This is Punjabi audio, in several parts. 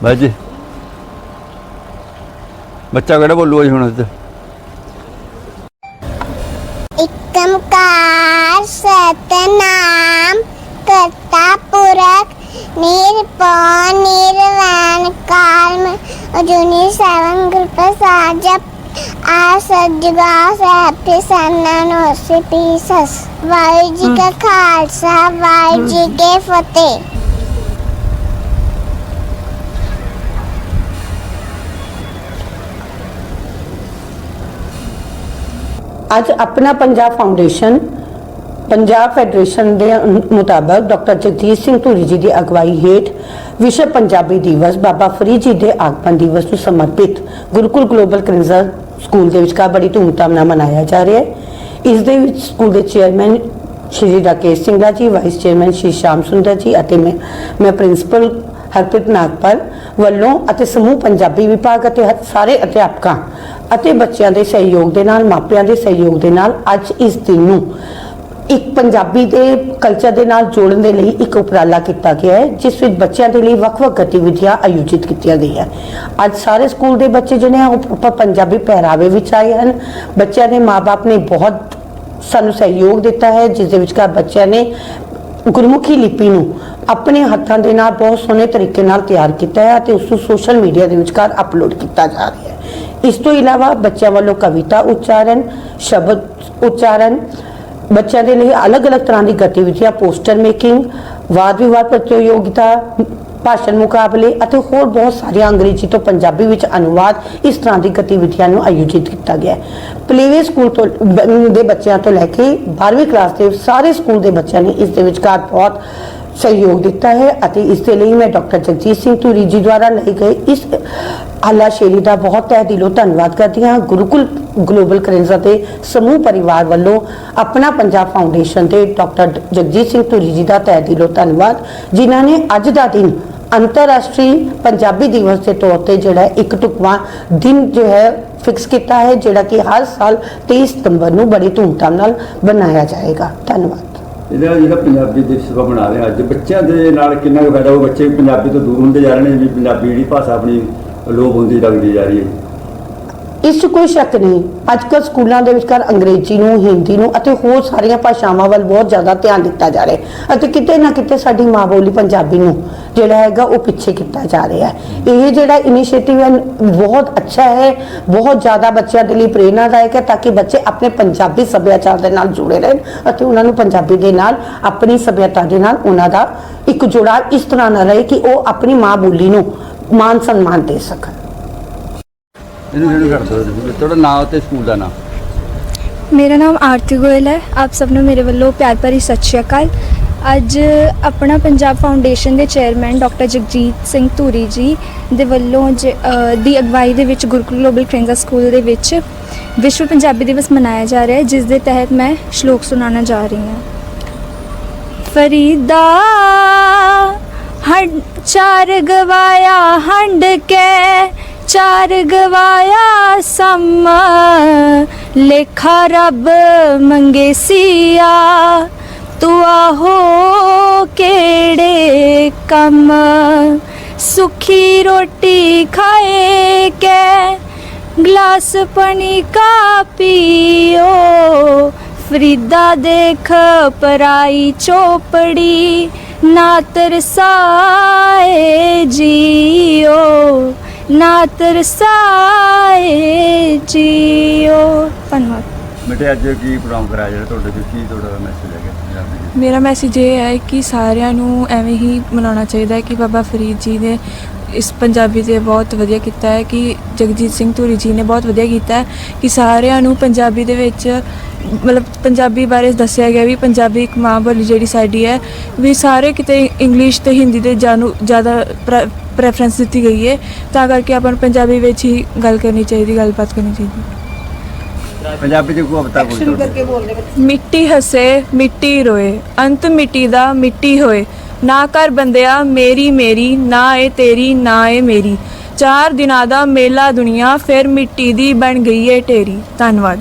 ਬਾਜੀ ਬੱਚਾ ਕਿਹੜਾ ਬੋਲੂਗਾ ਜੀ ਹੁਣ ਇੱਥੇ ਏਕਮਕਾਰ ਸਤਨਾਮ ਕਰਤਾ ਪੁਰਖ ਨਿਰਭਉ ਨਿਰਵੈਣ ਕਾਲਮ ਅਜੂਨੀ ਸੈਵਨ ਗੁਰ ਪ੍ਰਸਾਦ ਜਪ ਆ ਸਜਗਾ ਸਹਿ ਸਨਾ ਨੋ ਪੀਸਸ ਵਾਹਿਗੁਰੂ ਜੀ ਕਾ ਖਾਲਸਾ ਵਾਹਿਗੁਰੂ ਜੀ ਕੀ ਫਤਿਹ। ਅੱਜ ਆਪਣਾ ਪੰਜਾਬ ਫਾਊਂਡੇਸ਼ਨ ਪੰਜਾਬ ਫੈਡਰੇਸ਼ਨ ਦੇ ਮੁਤਾਬਕ ਡਾਕਟਰ ਜਗਜੀਤ ਸਿੰਘ ਧੂਰੀ ਜੀ ਦੀ ਅਗਵਾਈ ਹੇਠ ਵਿਸ਼ਵ ਪੰਜਾਬੀ ਦਿਵਸ ਬਾਬਾ ਫਰੀਦ ਜੀ ਦੇ ਆਗਮਨ ਦਿਵਸ ਨੂੰ ਸਮਰਪਿਤ ਗੁਰੂਕੁਲ ਗਲੋਬਲ ਕ੍ਰਿੰਜ਼ਰ ਸਕੂਲ ਦੇ ਵਿਚਕਾਰ ਬੜੀ ਧੂਮਧਾਮ ਨਾਲ ਮਨਾਇਆ ਜਾ ਰਿਹਾ ਹੈ। ਇਸ ਦੇ ਵਿੱਚ ਸਕੂਲ ਦੇ ਚੇਅਰਮੈਨ ਸ਼੍ਰੀ ਰਾਕੇਸ਼ ਸਿੰਘਲਾ ਜੀ ਵਾਈਸ ਚੇਅਰਮੈਨ ਸ਼੍ਰੀ ਸ਼ਾਮ ਸੁੰਦਰ ਜੀ ਅਤੇ ਮੈਂ ਮੈਂ ਪ੍ਰਿੰਸੀਪਲ ਹਰਪ੍ਰੀਤ ਨਾਗਪਾਲ ਵੱਲੋਂ ਅਤੇ ਸਮੂਹ ਪੰਜਾਬੀ ਵਿਭਾਗ ਅਤੇ ਸਾਰੇ ਅਧਿਆਪਕਾਂ ਅਤੇ ਬੱਚਿਆਂ ਦੇ ਸਹਿਯੋਗ ਦੇ ਨਾਲ, ਮਾਪਿਆਂ ਦੇ ਸਹਿਯੋਗ ਦੇ ਨਾਲ ਅੱਜ ਇਸ ਦਿਨ ਨੂੰ ਇੱਕ ਪੰਜਾਬੀ ਦੇ ਕਲਚਰ ਦੇ ਨਾਲ ਜੋੜਨ ਦੇ ਲਈ ਇੱਕ ਉਪਰਾਲਾ ਕੀਤਾ ਗਿਆ ਹੈ, ਜਿਸ ਵਿੱਚ ਬੱਚਿਆਂ ਦੇ ਲਈ ਵੱਖ-ਵੱਖ ਗਤੀਵਿਧੀਆਂ ਆਯੋਜਿਤ ਕੀਤੀਆਂ ਗਈਆਂ। ਅੱਜ ਸਾਰੇ ਸਕੂਲ ਦੇ ਬੱਚੇ ਜਿਹੜੇ ਆ, ਉਹ ਪੰਜਾਬੀ ਪਹਿਰਾਵੇ ਵਿੱਚ ਆਏ ਹਨ। ਬੱਚਿਆਂ ਦੇ ਮਾਪੇ ਨੇ ਬਹੁਤ ਸਾਨੂੰ ਸਹਿਯੋਗ ਦਿੱਤਾ ਹੈ, ਜਿਸ ਦੇ ਵਿਚਕਾਰ ਬੱਚਿਆਂ ਨੇ ਗੁਰਮੁਖੀ ਲਿਪੀ ਨੂੰ ਆਪਣੇ ਹੱਥਾਂ ਦੇ ਨਾਲ ਬਹੁਤ ਸੋਹਣੇ ਤਰੀਕੇ ਨਾਲ ਤਿਆਰ ਕੀਤਾ ਹੈ ਅਤੇ ਉਸ ਨੂੰ ਸੋਸ਼ਲ ਮੀਡੀਆ ਦੇ ਵਿਚਕਾਰ ਅਪਲੋਡ ਕੀਤਾ ਜਾ ਰਿਹਾ ਹੈ। ਇਸ ਤੋਂ ਇਲਾਵਾ ਬੱਚਿਆਂ ਵੱਲੋਂ ਕਵਿਤਾ ਉਚਾਰਨ, ਸ਼ਬਦ ਉਚਾਰਨ, ਬੱਚਿਆਂ ਦੇ ਲਈ ਅਲੱਗ-ਅਲੱਗ ਤਰ੍ਹਾਂ ਦੀ ਗਤੀਵਿਧੀਆਂ, ਪੋਸਟਰ ਮੇਕਿੰਗ ਵਾਦ ਵਿਵਾਦ ਪ੍ਰਤੀਯੋਗਿਤਾ ਭਾਸ਼ਣ ਮੁਕਾਬਲੇ ਅਤੇ ਹੋਰ ਬਹੁਤ ਸਾਰੀਆਂ ਅੰਗਰੇਜ਼ੀ ਤੋਂ ਪੰਜਾਬੀ ਵਿੱਚ ਅਨੁਵਾਦ ਇਸ ਤਰ੍ਹਾਂ ਦੀ ਗਤੀਵਿਧੀਆਂ ਨੂੰ ਆਯੋਜਿਤ ਕੀਤਾ ਗਿਆ ਪਲੇਵੇ ਸਕੂਲ ਤੋਂ ਦੇ ਬੱਚਿਆਂ ਤੋਂ ਲੈ ਕੇ 12ਵੀਂ ਕਲਾਸ ਦੇ ਸਾਰੇ ਸਕੂਲ ਦੇ ਬੱਚਿਆਂ ਨੇ ਇਸ ਦੇ ਵਿਚਕਾਰ ਬਹੁਤ ਸਹਿਯੋਗ ਦਿੱਤਾ ਹੈ ਅਤੇ ਇਸ ਦੇ ਲਈ ਮੈਂ ਡਾਕਟਰ ਜਗਜੀਤ ਸਿੰਘ ਧੂਰੀ ਜੀ ਦੁਆਰਾ ਲਈ ਗਏ ਇਸ ਆਲਾ ਸ਼ੇਰੀ ਦਾ ਬਹੁਤ ਤਹਿ ਦਿਲੋਂ ਧੰਨਵਾਦ ਕਰਦੀ ਹਾਂ ਗੁਰੂਕੁਲ ਗਲੋਬਲ ਕਰੇਂਜ਼ਾ ਦੇ ਸਮੂਹ ਪਰਿਵਾਰ ਵੱਲੋਂ ਆਪਣਾ ਪੰਜਾਬ ਫਾਊਂਡੇਸ਼ਨ ਤੇ ਡਾਕਟਰ ਜਗਜੀਤ ਸਿੰਘ ਧੂਰੀ ਜੀ ਦਾ ਤਹਿ ਦਿਲੋਂ ਧੰਨਵਾਦ ਜਿਨ੍ਹਾਂ ਨੇ ਅੱਜ ਦਾ ਦਿਨ ਅੰਤਰਰਾਸ਼ਟਰੀ ਪੰਜਾਬੀ ਦਿਵਸ ਦੇ ਤੌਰ ਤੇ ਜਿਹੜਾ ਹੈ ਇੱਕ ਟੁਕਵਾ ਦਿਨ ਜੋ ਹੈ ਫਿਕਸ ਕੀਤਾ ਹੈ ਜਿਹੜਾ ਕਿ ਹਰ ਸਾਲ 23 ਸਤੰਬਰ ਨੂੰ ਬੜੀ ਧੂਮਧਾਮ ਨਾਲ ਬਣਾਇਆ ਜਾਏਗਾ ਧੰਨਵਾਦ ਇਹਦਾ ਜਿਹੜਾ ਪੰਜਾਬੀ ਦਿਵਸ ਆਪਾਂ ਮਨਾ ਰਹੇ ਹਾਂ ਅੱਜ, ਬੱਚਿਆਂ ਦੇ ਨਾਲ ਕਿੰਨਾ ਕੁ ਫਾਇਦਾ ਉਹ ਬੱਚੇ ਪੰਜਾਬੀ ਤੋਂ ਦੂਰ ਹੁੰਦੇ ਜਾ ਰਹੇ ਨੇ, ਵੀ ਪੰਜਾਬੀ ਜਿਹੜੀ ਭਾਸ਼ਾ ਆਪਣੀ ਲੋਪ ਹੁੰਦੀ ਲੱਗਦੀ ਜਾ ਰਹੀ ਹੈ। ਇਸ 'ਚ ਕੋਈ ਸ਼ੱਕ ਨਹੀਂ। ਅੱਜ ਕੱਲ੍ਹ ਸਕੂਲਾਂ ਦੇ ਵਿਚਕਾਰ ਅੰਗਰੇਜ਼ੀ ਨੂੰ, ਹਿੰਦੀ ਨੂੰ ਅਤੇ ਹੋਰ ਸਾਰੀਆਂ ਭਾਸ਼ਾਵਾਂ ਵੱਲ ਬਹੁਤ ਜ਼ਿਆਦਾ ਧਿਆਨ ਦਿੱਤਾ ਜਾ ਰਿਹਾ ਹੈ ਅਤੇ ਕਿਤੇ ਨਾ ਕਿਤੇ ਸਾਡੀ ਮਾਂ ਬੋਲੀ ਪੰਜਾਬੀ ਨੂੰ ਜਿਹੜਾ ਹੈਗਾ ਉਹ ਪਿੱਛੇ ਕੀਤਾ ਜਾ ਰਿਹਾ ਹੈ। ਇਹ ਜਿਹੜਾ ਇਨੀਸ਼ੀਏਟਿਵ ਹੈ, ਬਹੁਤ ਅੱਛਾ ਹੈ, ਬਹੁਤ ਜ਼ਿਆਦਾ ਬੱਚਿਆਂ ਦੇ ਲਈ ਪ੍ਰੇਰਨਾਦਾਇਕ ਹੈ ਤਾਂ ਕਿ ਬੱਚੇ ਆਪਣੇ ਪੰਜਾਬੀ ਸੱਭਿਆਚਾਰ ਦੇ ਨਾਲ ਜੁੜੇ ਰਹਿਣ ਅਤੇ ਉਹਨਾਂ ਨੂੰ ਪੰਜਾਬੀ ਦੇ ਨਾਲ, ਆਪਣੀ ਸੱਭਿਅਤਾ ਦੇ ਨਾਲ ਉਹਨਾਂ ਦਾ ਇੱਕ ਜੁੜਾਵ ਇਸ ਤਰ੍ਹਾਂ ਨਾਲ ਰਹੇ ਕਿ ਉਹ ਆਪਣੀ ਮਾਂ ਬੋਲੀ ਨੂੰ ਮਾਨ ਸਨਮਾਨ ਦੇ ਸਕਣ। ਇਹਨੂੰ ਇਹਨੂੰ ਕਰ ਦਿਓ ਤੁਸੀਂ ਤੁਹਾਡਾ ਨਾਮ ਤੇ ਸਕੂਲ ਦਾ ਨਾਮ ਮੇਰਾ ਨਾਮ ਆਰਤੀ ਗੋਇਲ ਹੈ। ਆਪ ਸਭ ਨੂੰ ਮੇਰੇ ਵੱਲੋਂ ਪਿਆਰ ਭਰੀ ਸਤਿ ਸ਼੍ਰੀ ਅਕਾਲ। ਅੱਜ ਆਪਣਾ ਪੰਜਾਬ ਫਾਊਂਡੇਸ਼ਨ ਦੇ ਚੇਅਰਮੈਨ ਡਾਕਟਰ ਜਗਜੀਤ ਸਿੰਘ ਧੂਰੀ ਜੀ ਦੇ ਵੱਲੋਂ ਜ- ਅ, ਦੀ ਅਗਵਾਈ ਦੇ ਵਿੱਚ ਗੁਰੂਕੁਲ ਗਲੋਬਲ ਟ੍ਰੇਨਿੰਗ ਸਕੂਲ ਦੇ ਵਿੱਚ ਵਿਸ਼ਵ ਪੰਜਾਬੀ ਦਿਵਸ ਮਨਾਇਆ ਜਾ ਰਿਹਾ ਹੈ ਜਿਸ ਦੇ ਤਹਿਤ ਮੈਂ ਸ਼ਲੋਕ ਸੁਣਾਉਣਾ ਜਾ ਰਹੀ ਹਾਂ। ਫਰੀਦਾ ਹੰਡ ਚਾਰ ਗਵਾਇਆ ਹੰਡ ਕੇ ਚਾਰ ਗਵਾਇਆ ਸਮ, ਲੇਖਾ ਰੱਬ ਮੰਗੇ ਸਿਆ ਤੂੰ ਆਹੋ ਕਿਹੜੇ ਕੰਮ, ਸੁਖੀ ਰੋਟੀ ਖਾਏ ਕੇ। ਗਲਾਸ ਪਾਣੀ ਕਾ ਪੀਓ ਫਰੀਦਾ ਦੇਖ ਪਰਾਈ ਚੋਪੜੀ ਨਾ ਤਰਸਾਏ ਜੀਓ। ਨਾ ਤਰਸਾਏ ਜੀਓ। ਧੰਨਵਾਦ। ਬੇਟੇ ਅੱਜ ਕੀ ਪ੍ਰੋਗਰਾਮ ਕਰਾਇਆ ਜਿਹੜਾ ਤੁਹਾਡੇ ਵਿੱਚ ਕੀ ਤੁਹਾਡਾ ਮੈਸੇਜ ਹੈਗਾ ਪੰਜਾਬੀ ਮੇਰਾ ਮੈਸੇਜ ਇਹ ਹੈ ਕਿ ਸਾਰਿਆਂ ਨੂੰ ਐਵੇਂ ਹੀ ਮਨਾਉਣਾ ਚਾਹੀਦਾ ਹੈ ਕਿ ਬਾਬਾ ਫਰੀਦ ਜੀ ਨੇ ਇਸ ਪੰਜਾਬੀ ਤੇ ਬਹੁਤ ਵਧੀਆ ਕੀਤਾ ਹੈ ਕਿ ਜਗਜੀਤ ਸਿੰਘ ਧੂਰੀ ਜੀ ਨੇ ਬਹੁਤ ਵਧੀਆ ਕੀਤਾ ਹੈ ਕਿ ਸਾਰਿਆਂ ਨੂੰ ਪੰਜਾਬੀ ਦੇ ਵਿੱਚ ਮਤਲਬ ਪੰਜਾਬੀ ਬਾਰੇ ਦੱਸਿਆ ਗਿਆ ਵੀ ਪੰਜਾਬੀ ਇੱਕ ਮਾਂ ਬੋਲੀ ਜਿਹੜੀ ਸਾਡੀ ਹੈ ਵੀ ਸਾਰੇ ਕਿਤੇ ਇੰਗਲਿਸ਼ ਤੇ ਹਿੰਦੀ ਦੇ ਜਾਨੂੰ ਜ਼ਿਆਦਾ ਪ੍ਰੈਫਰੈਂਸ ਦਿੱਤੀ ਗਈ ਹੈ। ਤਾਂ ਕਰਕੇ ਆਪਾਂ ਨੂੰ ਪੰਜਾਬੀ ਵਿੱਚ ਹੀ ਗੱਲ ਕਰਨੀ ਚਾਹੀਦੀ ਗੱਲਬਾਤ ਕਰਨੀ ਚਾਹੀਦੀ। ਪੰਜਾਬੀ ਚ ਕੋਈ ਅਵਤਾਰ ਬੋਲ ਤੁਹਾਡੇ ਮਿੱਟੀ ਹੱਸੇ ਮਿੱਟੀ ਰੋਏ ਅੰਤ ਮਿੱਟੀ ਦਾ ਮਿੱਟੀ ਹੋਏ। ਨਾ ਕਰ ਬੰਦਿਆ ਮੇਰੀ ਮੇਰੀ ਨਾ ਇਹ ਤੇਰੀ ਨਾ ਇਹ ਮੇਰੀ। ਚਾਰ ਦਿਨਾਂ ਦਾ ਮੇਲਾ ਦੁਨੀਆ ਫਿਰ ਮਿੱਟੀ ਦੀ ਬਣ ਗਈ ਏ ਢੇਰੀ। ਧੰਨਵਾਦ।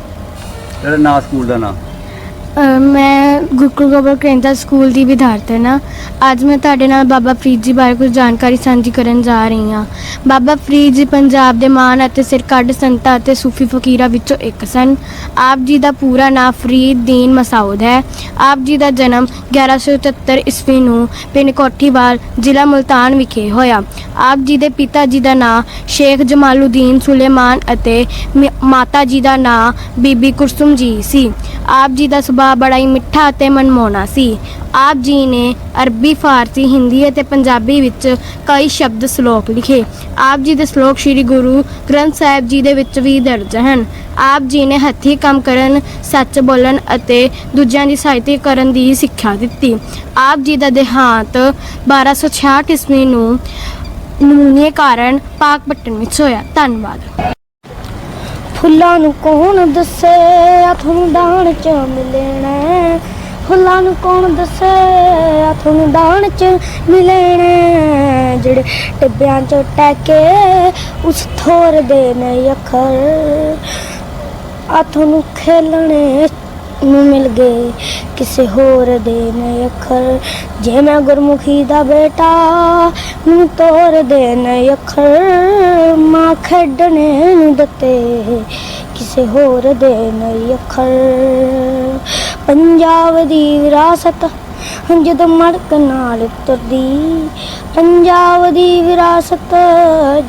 ਤੇਰਾ ਨਾਮ ਸਕੂਲ ਦਾ ਨਾਂ? ਅ, ਮੈਂ ਗੁਰਕੁਲ ਗੋਬਰ ਕੇਂਦਰ ਸਕੂਲ ਦੀ ਵਿਦਿਆਰਥਣ ਹਾਂ। ਅੱਜ ਮੈਂ ਤੁਹਾਡੇ ਨਾਲ ਬਾਬਾ ਫਰੀਦ ਜੀ ਬਾਰੇ ਕੁਝ ਜਾਣਕਾਰੀ ਸਾਂਝੀ ਕਰਨ ਜਾ ਰਹੀ ਹਾਂ। ਬਾਬਾ ਫਰੀਦ ਜੀ ਪੰਜਾਬ ਦੇ ਮਾਨ ਅਤੇ ਸਿਰਕੱਢ ਸੰਤਾਂ ਅਤੇ ਸੂਫੀ ਫਕੀਰਾਂ ਵਿੱਚੋਂ ਇੱਕ ਸਨ। ਆਪ ਜੀ ਦਾ ਪੂਰਾ ਨਾਮ ਫਰੀਦ ਦੀਨ ਮਸਊਦ ਹੈ। ਆਪ ਜੀ ਦਾ ਜਨਮ 1177 ਈਸਵੀ ਨੂੰ ਪਿੰਡ ਕੋਠੀਵਾਲ, ਜ਼ਿਲ੍ਹਾ ਮੁਲਤਾਨ ਵਿਖੇ ਹੋਇਆ। ਆਪ ਜੀ ਦੇ ਪਿਤਾ ਜੀ ਦਾ ਨਾਮ ਸ਼ੇਖ ਜਮਾਲੁਦੀਨ ਸੁਲੇਮਾਨ ਅਤੇ ਮ- ਮਾਤਾ ਜੀ ਦਾ ਨਾਮ ਬੀਬੀ ਕੁਰਸੁਮ ਜੀ ਸੀ। ਆਪ ਜੀ ਦਾ ਸੁਭਾਅ ਬੜਾ ਹੀ ਮਿੱਠਾ ਅਤੇ ਮਨਮੋਹਣਾ ਸੀ। ਆਪ ਜੀ ਨੇ ਅਰਬੀ, ਫਾਰਸੀ, ਹਿੰਦੀ ਅਤੇ ਪੰਜਾਬੀ ਵਿੱਚ ਕਈ ਸ਼ਬਦ ਸ਼ਲੋਕ ਲਿਖੇ। ਆਪ ਜੀ ਦੇ ਸ਼ਲੋਕ ਸ੍ਰੀ ਗੁਰੂ ਗ੍ਰੰਥ ਸਾਹਿਬ ਜੀ ਦੇ ਵਿੱਚ ਵੀ ਦਰਜ ਹਨ। ਆਪ ਜੀ ਨੇ ਹੱਥੀਂ ਕੰਮ ਕਰਨ, ਸੱਚ ਬੋਲਣ ਅਤੇ ਦੂਜਿਆਂ ਦੀ ਸਹਾਇਤਾ ਕਰਨ ਦੀ ਸਿੱਖਿਆ ਦਿੱਤੀ। ਆਪ ਜੀ ਦਾ ਦੇਹਾਂਤ 1266 ਈਸਵੀ ਨੂੰ ਨਮੂਨੀਏ ਕਾਰਨ ਪਾਕ ਪੱਟਣ ਵਿੱਚ ਹੋਇਆ। ਧੰਨਵਾਦ। ਫੁੱਲਾਂ ਨੂੰ ਕੌਣ ਦੱਸੇ? ਆ ਡਾਣ ਚ ਮਿਲਣਾ। ਫੁੱਲਾਂ ਨੂੰ ਕੌਣ ਦੱਸੇ? ਹੱਥੋਂ ਨੂੰ ਡਾਣ ਚ ਮਿਲਣਾ। ਜਿਹੜੇ ਟਿੱਬਿਆਂ ਚੋਂ ਟਹਿ ਕੇ ਉਸ ਥੋਰ ਦੇ ਨੇ ਅੱਖਰ। ਹੱਥੋਂ ਨੂੰ ਖੇਲਣੇ ਨੂੰ ਮਿਲ ਗਏ ਕਿਸੇ ਹੋਰ ਦੇ ਨੇ ਅੱਖਰ। ਜੇ ਮੈਂ ਗੁਰਮੁਖੀ ਦਾ ਬੇਟਾ, ਮੈਨੂੰ ਤੋਰ ਦੇ ਨੇ ਅੱਖਰ। ਮਾਂ ਖੇਡਣੇ ਨੂੰ ਦਿੱਤੇ ਕਿਸੇ ਹੋਰ ਦੇ ਨੇ ਅੱਖਰ। ਪੰਜਾਬ ਦੀ ਵਿਰਾਸਤ ਜਦੋਂ ਮੜਕ ਨਾਲ ਤੁਰਦੀ। ਪੰਜਾਬ ਦੀ ਵਿਰਾਸਤ,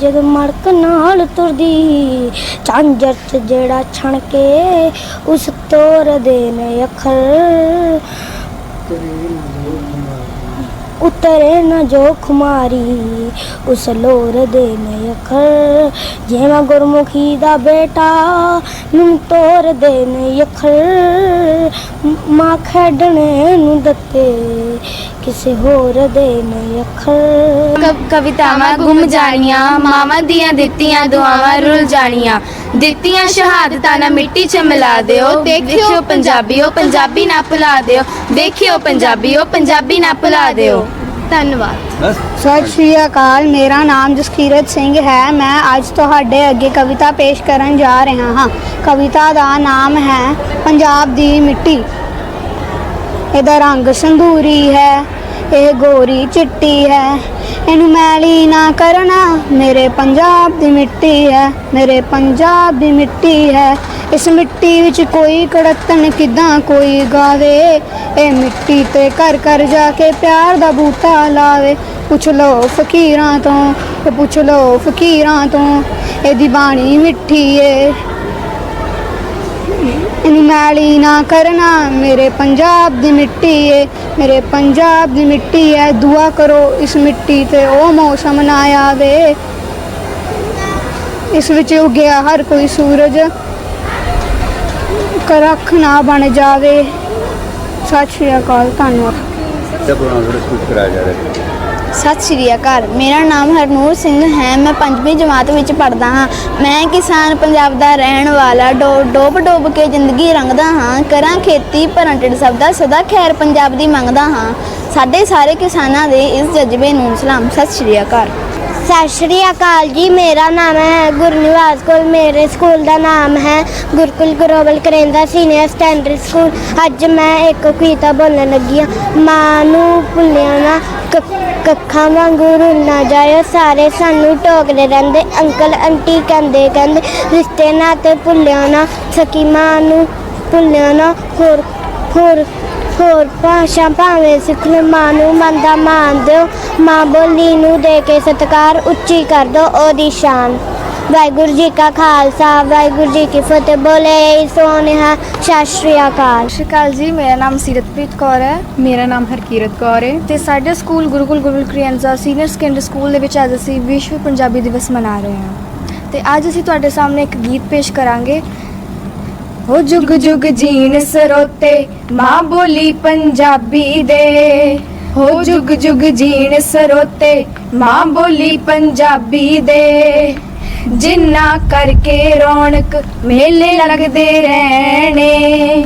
ਜਦੋਂ ਮੜਕ ਨਾਲ ਤੁਰਦੀ। ਝਾਂਜਰ ਚ ਜਿਹੜਾ ਛਣ ਕੇ, ਉਸ ਤੋਰ ਦੇ ਨੇ ਅੱਖਰ। ਉਤਰੇ ਨਾ ਜੋ ਖੁਮਾਰੀ, ਉਸ ਲੋਰ ਦੇ ਨੇ ਅੱਖਰ। ਜਿਵੇਂ ਗੁਰਮੁਖੀ ਦਾ ਬੇਟਾ ਨੂੰ ਤੋਰ ਦੇ ਨੇ ਅੱਖਰ। ਮਾਂ ਖੇਡਣੇ ਨੂੰ ਦਿੱਤੇ, ਕਿਸੇ ਹੋਰ ਦੇ ਨੇ ਕਵਿਤਾਵਾਂ ਗੁੰਮ ਜਾਣੀਆਂ ਮਾਵਾਂ ਦੀਆਂ ਦਿੱਤੀਆਂ ਦੁਆਵਾਂ ਰੁੱਲ ਜਾਣੀਆਂ। ਦਿੱਤੀਆਂ ਸ਼ਹਾਦਤਾਂ ਨਾ ਮਿੱਟੀ 'ਚ ਮਿਲਾ ਦਿਓ। ਦੇਖਿਓ ਪੰਜਾਬੀਓ ਪੰਜਾਬੀ ਨਾ ਭੁਲਾ ਦਿਓ। ਦੇਖਿਓ ਪੰਜਾਬੀਓ ਪੰਜਾਬੀ ਨਾ ਭੁਲਾ ਦਿਓ। ਧੰਨਵਾਦ। ਸਤਿ ਸ਼੍ਰੀ ਅਕਾਲ ਮੇਰਾ ਨਾਮ ਜਸਕੀਰਤ ਸਿੰਘ ਹੈ। ਮੈਂ ਅੱਜ ਤੁਹਾਡੇ ਅੱਗੇ ਕਵਿਤਾ ਪੇਸ਼ ਕਰਨ ਜਾ ਰਿਹਾ ਹਾਂ। ਕਵਿਤਾ ਦਾ ਨਾਮ ਹੈ ਪੰਜਾਬ ਦੀ ਮਿੱਟੀ। ਇਹਦਾ ਰੰਗ ਸੰਧੂਰੀ ਹੈ। ਇਹ ਗੋਰੀ ਚਿੱਟੀ ਹੈ ਇਹਨੂੰ ਮੈਲੀ ਨਾ ਕਰਨਾ, ਮੇਰੇ ਪੰਜਾਬ ਦੀ ਮਿੱਟੀ ਹੈ ਮੇਰੇ ਪੰਜਾਬ ਦੀ ਮਿੱਟੀ ਹੈ ਇਸ ਮਿੱਟੀ ਵਿੱਚ ਕੋਈ ਕੜਤਨ ਕਿਦਾਂ ਕੋਈ ਗਾਵੇ? ਇਹ ਮਿੱਟੀ ਤੇ ਘਰ ਘਰ ਜਾ ਕੇ ਪਿਆਰ ਦਾ ਬੂਟਾ ਲਾਵੇ। ਪੁੱਛ ਲੋ ਫਕੀਰਾਂ ਤੋਂ, ਪੁੱਛ ਲੋ ਫਕੀਰਾਂ ਤੋਂ, ਇਹਦੀ ਬਾਣੀ ਮਿੱਠੀ ਏ। ਇਹਨੂੰ ਮੈਲੀ ਨਾ ਕਰਨਾ, ਮੇਰੇ ਪੰਜਾਬ ਦੀ ਮਿੱਟੀ ਏ, ਮੇਰੇ ਪੰਜਾਬ ਦੀ ਮਿੱਟੀ ਏ, ਦੁਆ ਕਰੋ ਇਸ ਮਿੱਟੀ ਤੇ ਉਹ ਮੌਸਮ ਨਾ ਆਵੇ। ਇਸ ਵਿੱਚ ਉਗਿਆ ਹਰ ਕੋਈ ਸੂਰਜ, ਕਰਖ ਨਾ ਬਣ ਜਾਵੇ। ਸਤਿ ਸ਼੍ਰੀ ਅਕਾਲ, ਧੰਨਵਾਦ। ਤੇ ਪ੍ਰੋਗਰਾਮ ਥੋੜਾ ਕਰਾਇਆ ਜਾ ਰਿਹਾ ਸਤਿ ਸ਼੍ਰੀ ਅਕਾਲ। ਮੇਰਾ ਨਾਮ ਹਰਨੂਰ ਸਿੰਘ ਹੈ। ਮੈਂ ਪੰਜਵੀਂ ਜਮਾਤ ਵਿੱਚ ਪੜ੍ਹਦਾ ਹਾਂ। ਮੈਂ ਕਿਸਾਨ ਪੰਜਾਬ ਦਾ ਰਹਿਣ ਵਾਲਾ। ਡੋ, ਡੋਬ ਡੋਬ ਕੇ ਜ਼ਿੰਦਗੀ ਰੰਗਦਾ ਹਾਂ। ਕਰਾਂ ਖੇਤੀ ਭਰਾਂ ਸਭ ਦਾ ਸਦਾ ਖੈਰ ਪੰਜਾਬ ਦੀ ਮੰਗਦਾ ਹਾਂ। ਸਾਡੇ ਸਾਰੇ ਕਿਸਾਨਾਂ ਦੇ ਇਸ ਜਜ਼ਬੇ ਨੂੰ ਸਲਾਮ। ਸਤਿ ਸ਼੍ਰੀ ਅਕਾਲ। ਸਤਿ ਸ਼੍ਰੀ ਅਕਾਲ ਜੀ। ਮੇਰਾ ਨਾਮ ਹੈ ਗੁਰਨਿਵਾਸ ਕੌਰ। ਮੇਰੇ ਸਕੂਲ ਦਾ ਨਾਮ ਹੈ ਗੁਰਕੁਲ ਗਲੋਬਲ ਕਰੇਂਦਾ ਸੀਨੀਅਰ ਸਟੈਂਡਰਡ ਸਕੂਲ। ਅੱਜ ਮੈਂ ਇੱਕ ਕਵਿਤਾ ਬੋਲਣ ਲੱਗੀ ਹਾਂ। ਮਾਂ ਨੂੰ ਭੁੱਲਿਆ ਨਾ। ਕੱਖਾਂ ਵਾਂਗੂ ਰੁੱਲ ਨਾ ਜਾਇਓ ਸਾਰੇ ਸਾਨੂੰ ਟੋਕਦੇ ਰਹਿੰਦੇ। ਅੰਕਲ, ਆਂਟੀ ਕਹਿੰਦੇ ਕਹਿੰਦੇ, ਰਿਸ਼ਤੇ ਨਾਤੇ ਭੁੱਲਿਓ ਨਾ, ਸਕੀ ਮਾਂ ਨੂੰ ਭੁੱਲਿਓ ਨਾ। ਹੋਰ ਹੋਰ ਹੋਰ ਭਾਸ਼ਾ ਭਾਵੇਂ ਸਿੱਖ ਲਓ, ਮਾਂ ਨੂੰ ਮੰਦਾ ਮਾਨ ਦਿਓ। ਮਾਂ ਬੋਲੀ ਨੂੰ ਦੇ ਕੇ ਸਤਿਕਾਰ ਉੱਚੀ ਕਰ ਦਿਓ, ਉਹਦੀ ਸ਼ਾਨ। ਵਾਹਿਗੁਰੂ ਜੀ ਕਾ ਖਾਲਸਾ, ਵਾਹਿਗੁਰੂ ਜੀ ਕੀ ਫਤਿਹ। ਬੋਲੇ ਸੋਨਿਹਾ ਸਤਿ ਸ਼੍ਰੀ ਅਕਾਲ। ਸਤਿ ਸ਼੍ਰੀ ਅਕਾਲ ਜੀ, ਮੇਰਾ ਨਾਮ ਸੀਰਤਪ੍ਰੀਤ ਕੌਰ ਹੈ। ਮੇਰਾ ਨਾਮ ਹਰਕੀਰਤ ਕੌਰ ਹੈ। ਤੇ ਸਾਡੇ ਸਕੂਲ ਗੁਰੂਕੁਲ ਗੁਰੂ ਕ੍ਰਿਆਂਜ਼ਾ ਸੀਨੀਅਰ ਸੈਕੰਡਰੀ ਸਕੂਲ ਦੇ ਵਿੱਚ ਅੱਜ ਅਸੀਂ ਵਿਸ਼ਵ ਪੰਜਾਬੀ ਦਿਵਸ ਮਨਾ ਰਹੇ ਹਾਂ। ਤੇ ਅੱਜ ਅਸੀਂ ਤੁਹਾਡੇ ਸਾਹਮਣੇ ਇੱਕ ਗੀਤ ਪੇਸ਼ ਕਰਾਂਗੇ। ਹੋ ਜੁਗ ਜੁਗ ਜੀਣ ਸਰੋਤੇ, ਮਾਂ ਬੋਲੀ ਪੰਜਾਬੀ ਦੇ। ਹੋ ਜੁਗ ਜੁਗ ਜੀਣ ਸਰੋਤੇ, ਮਾਂ ਬੋਲੀ ਪੰਜਾਬੀ ਦੇ। ਜਿੰਨਾ ਕਰਕੇ ਰੌਣਕ ਮੇਲੇ ਲੱਗਦੇ ਰਹਿਣੇ,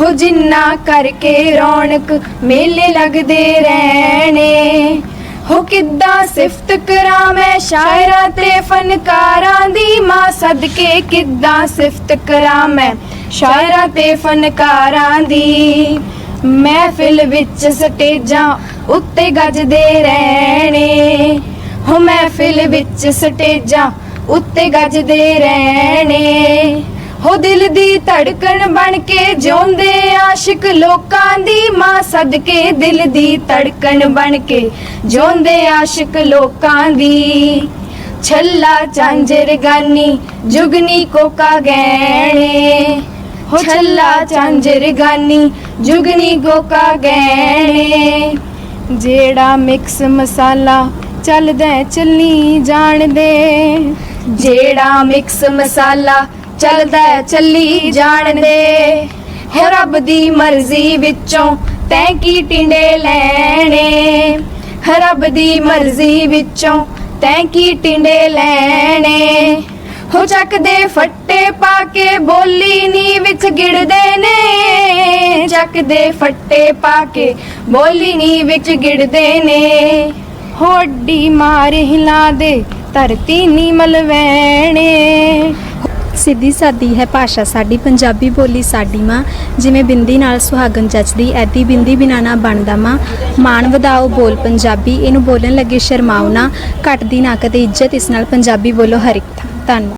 ਹੋ ਜਿੰਨਾ ਕਰਕੇ ਰੌਣਕ ਮੇਲੇ ਲੱਗਦੇ ਰਹਿਣੇ। ਹੋ ਕਿੱਦਾਂ ਸਿਫਤ ਕਰਾਂ ਮੈਂ ਸ਼ਾਇਰਾਂ ਤੇ ਫਨਕਾਰਾਂ ਦੀ ਮਾਂ ਸਦਕੇ, ਕਿੱਦਾਂ ਸਿਫਤ ਕਰਾਂ ਮੈਂ ਸ਼ਾਇਰਾਂ ਤੇ ਫਨਕਾਰਾਂ ਦੀ। ਮਹਿਫਿਲ ਵਿੱਚ ਸਟੇਜਾਂ ਉੱਤੇ ਗੱਜਦੇ ਰਹਿਣੇ, ਹੋ ਮਹਿਫਿਲ ਵਿੱਚ ਸਟੇਜਾਂ ਉੱਤੇ ਗੱਜਦੇ ਰਹਿਣੇ। ਹੋ ਦਿਲ ਦੀ ਧੜਕਣ ਬਣ ਕੇ ਜਿਉਂਦੇ ਆਸ਼ਿਕ ਲੋਕਾਂ ਦੀ ਮਾਂ ਸਦਕੇ। ਦਿਲ ਦੀ ਧੜਕਣ ਬਣ ਕੇ ਜਿਉਂਦੇ ਆਸ਼ਿਕ ਲੋਕਾਂ ਦੀ। ਛੱਲਾ ਚਾਂਜਰ ਗਾਨੀ ਜੁਗਨੀ ਕੋਕਾ ਗਹਿਣੇ। ਹੋ ਛੱਲਾ ਚਾਂਜਰ ਗਾਨੀ ਜੁਗਨੀ ਕੋਕਾ ਗਹਿਣੇ। ਜਿਹੜਾ ਮਿਕਸ ਮਸਾਲਾ ਚੱਲਦਾ ਚੱਲੀ ਜਾਣਦੇ। ਜਿਹੜਾ ਮਿਕਸ ਮਸਾਲਾ ਚੱਲਦਾ ਹੈ, ਚੱਲੀ ਜਾਣਦੇ ਹੋ ਰੱਬ ਦੀ ਮਰਜ਼ੀ ਵਿੱਚੋਂ ਤੈਂ ਕੀ ਟਿੰਡੇ ਲੈਣੇ? ਰੱਬ ਦੀ ਮਰਜ਼ੀ ਵਿੱਚੋਂ ਤੈਂ ਕੀ ਟਿੰਡੇ ਲੈਣੇ? ਹੋ ਚੱਕਦੇ ਫੱਟੇ ਪਾ ਕੇ ਬੋਲੀ ਨੀ ਵਿੱਚ ਗਿੜਦੇ ਨੇ। ਚੱਕਦੇ ਫੱਟੇ ਪਾ ਕੇ ਬੋਲੀ ਨੀ ਵਿੱਚ ਗਿੜਦੇ ਨੇ। ਹੋਡੀ ਮਾਰ ਹਿਲਾ ਦੇ ਧਰਤੀ ਨੀ ਮਲਵੈਣੇ ਸਿੱਧੀ ਸਾਦੀ ਹੈ ਭਾਸ਼ਾ ਸਾਡੀ, ਪੰਜਾਬੀ ਬੋਲੀ ਸਾਡੀ ਮਾਂ। ਜਿਵੇਂ ਬਿੰਦੀ ਨਾਲ ਸੁਹਾਗਣ ਜੱਚਦੀ ਐਦੀ ਬਿੰਦੀ ਬਿਨਾ ਨਾ ਬਣਦਾ ਮਾਂ। ਮਾਣ ਵਧਾਓ ਬੋਲ ਪੰਜਾਬੀ, ਇਹਨੂੰ ਬੋਲਣ ਲੱਗੇ ਸ਼ਰਮਾਓ ਨਾ। ਘਟਦੀ ਨਾ ਕਦੇ ਇੱਜ਼ਤ, ਇਸ ਨਾਲ ਪੰਜਾਬੀ ਬੋਲੋ ਹਰ ਇੱਕ ਥਾਂ। ਧੰਨਵਾਦ।